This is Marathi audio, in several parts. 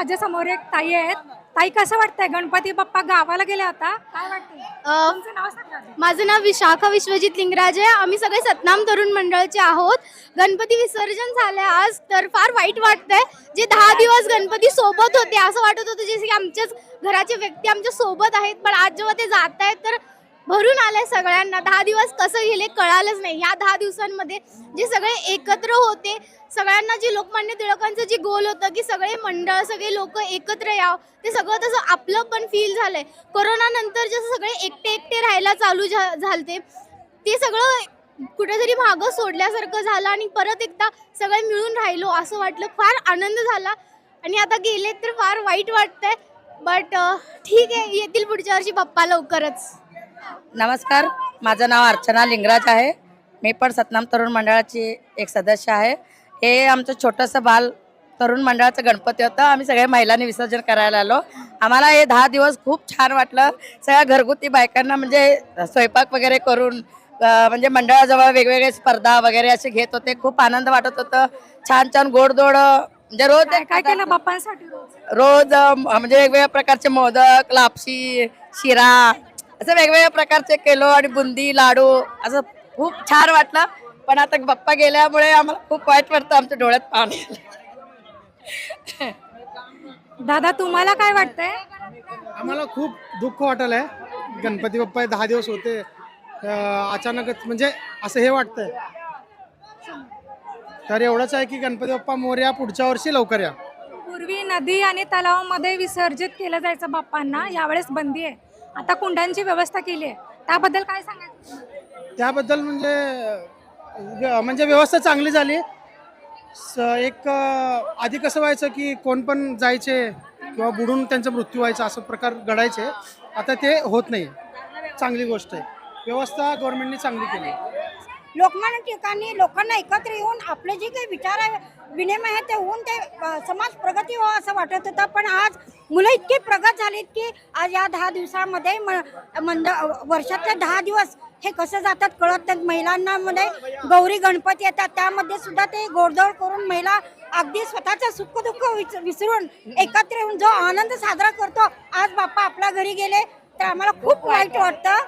माझ्यासमोर एक ताई आहेत. ताई कसं वाटतंय? गणपती बाप्पा गावाला गेले आता काय वाटतंय? अ, तुमचं नाव सांगा आधी. माझं नाव विशाखा विश्वजित लिंगराज. आहे आम्ही सगळे सतनाम तरुण मंडळचे आहोत. गणपती विसर्जन झालंय आज तर फार वाईट वाटतंय. जे दहा दिवस गणपती सोबत होते असं वाटत होतं जसे की आमच्याच घराचे व्यक्ती आमच्यासोबत आहेत. पण आज जेव्हा ते जात आहेत तर भरून आलंय सगळ्यांना. दहा दिवस कसं गेले कळालंच नाही. ह्या दहा दिवसांमध्ये जे सगळे एकत्र होते सगळ्यांना जे लोकमान्य टिळकांचं जे गोल होतं की सगळे मंडळ सगळे लोक एकत्र यावं ते सगळं तसं आपलं पण फील झालंय. कोरोनानंतर जसं सगळे एकटे एकटे राहायला चालू झा- झालते ते सगळं कुठेतरी मागं सोडल्यासारखं झालं आणि परत एकदा सगळे मिळून राहिलो असं वाटलं. फार आनंद झाला. आणि आता गेले तर फार वाईट वाटतंय बट ठीक आहे येतील पुढच्या वर्षी बाप्पा लवकरच. नमस्कार माझं नाव अर्चना लिंगराज आहे. मी पण सतनाम तरुण मंडळाची एक सदस्य आहे. हे आमचं छोटंसं बाल तरुण मंडळाचं गणपती होतं. आम्ही सगळ्या महिलांनी विसर्जन करायला आलो. आम्हाला हे दहा दिवस खूप छान वाटलं. सगळ्या घरगुती बायकांना म्हणजे स्वयंपाक वगैरे करून म्हणजे मंडळाजवळ वेगवेगळे स्पर्धा वगैरे असे घेत होते. खूप आनंद वाटत होतं. छान छान गोडधोड म्हणजे रोज काय केलं बाप्पांसाठी रोज? म्हणजे वेगवेगळ्या प्रकारचे मोदक लापशी शिरा असं वेगवेगळ्या प्रकारचे केलो आणि बुंदी लाडू असं खूप छान वाटलं. पण आता बाप्पा गेल्यामुळे आम्हाला खूप वाईट वाटतं आमच्या डोळ्यात पाणी आलं. दादा तुम्हाला काय वाटतंय? आम्हाला खूप दुःख वाटलं आहे. गणपती बाप्पा हे दहा दिवस होते. अचानकच म्हणजे असं हे वाटतंय. तर एवढंच आहे की गणपती बाप्पा मोर्या पुढच्या वर्षी लवकर या. पूर्वी नदी आणि तलावामध्ये विसर्जित केलं जायचं बाप्पांना. यावेळेस बंदी आहे. आता कुंडांची व्यवस्था केली आहे. त्याबद्दल काय सांगायचं? त्याबद्दल म्हणजे व्य- म्हणजे व्यवस्था चांगली झाली. स एक अं, आधी कसं व्हायचं की कोण पण जायचे किंवा बुडून त्यांचा मृत्यू व्हायचा असं प्रकार घडायचे आता ते होत नाही. चांगली गोष्ट आहे. व्यवस्था गव्हर्नमेंटने चांगली केली. लोकमान्य ठिकाणी लोकांना एकत्र येऊन आपले जे काही विचार आहे विनिमय आहे ते होऊन ते समाज प्रगती व्हावं असं वाटत होतं. पण आज मुलं इतकी प्रगत झालीत की आज या दहा दिवसामध्ये मंद वर्षातले दहा दिवस हे कसं जातात कळत नाहीत महिलांनामध्ये गौरी गणपती येतात. त्यामध्ये सुद्धा ते गोडधोड करून महिला अगदी स्वतःचं सुखदुःख विसरून एकत्र येऊन जो आनंद साजरा करतो आज बाप्पा आपल्या घरी गेले तर आम्हाला खूप वाईट वाटतं.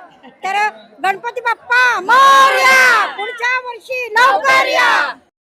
तर गणपती बाप्पा मोरया! पुढच्या वर्षी लवकर या!